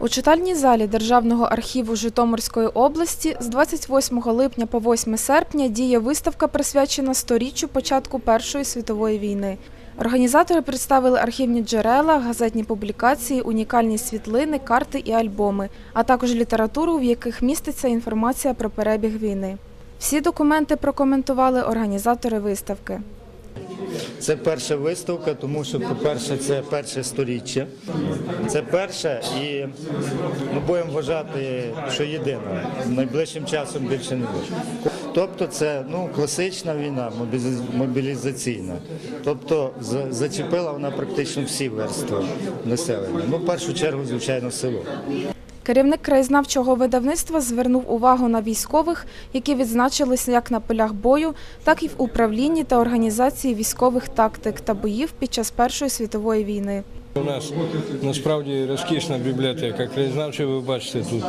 У читальній залі Державного архіву Житомирської області з 28 липня по 8 серпня діє виставка, присвячена сторіччю початку Першої світової війни. Організатори представили архівні джерела, газетні публікації, унікальні світлини, карти і альбоми, а також літературу, в яких міститься інформація про перебіг війни. Всі документи прокоментували організатори виставки. Це перша виставка, тому що, по-перше, це перше сторіччя. Це перше і ми будемо вважати, що єдине. Найближчим часом більше не буде. Тобто це ну, класична війна, мобіліз- мобілізаційна. Тобто за- зачепила вона практично всі верстви населення. Ну, в першу чергу, звичайно, село. Керівник краєзнавчого видавництва звернув увагу на військових, які відзначилися як на полях бою, так і в управлінні та організації військових тактик та боїв під час Першої світової війни. У нас насправді розкішна бібліотека краєзнавча. Ви бачите тут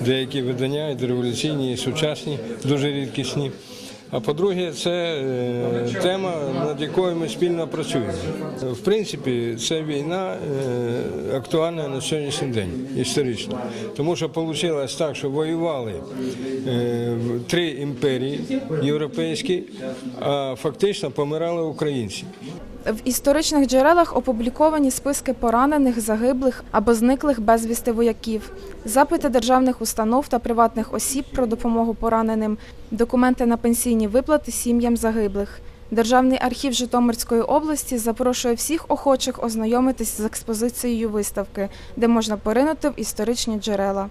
деякі видання, і революційні, і сучасні, дуже рідкісні. А по-друге, це е, тема, над якою ми спільно працюємо. В принципі, ця війна е, актуальна на сьогоднішній день історично. Тому що вийшло так, що воювали е, три імперії європейські, а фактично помирали українці. В історичних джерелах опубліковані списки поранених, загиблих або зниклих безвісти вояків, запити державних установ та приватних осіб про допомогу пораненим, документи на пенсійні виплати сім'ям загиблих. Державний архів Житомирської області запрошує всіх охочих ознайомитись з експозицією виставки, де можна поринути в історичні джерела.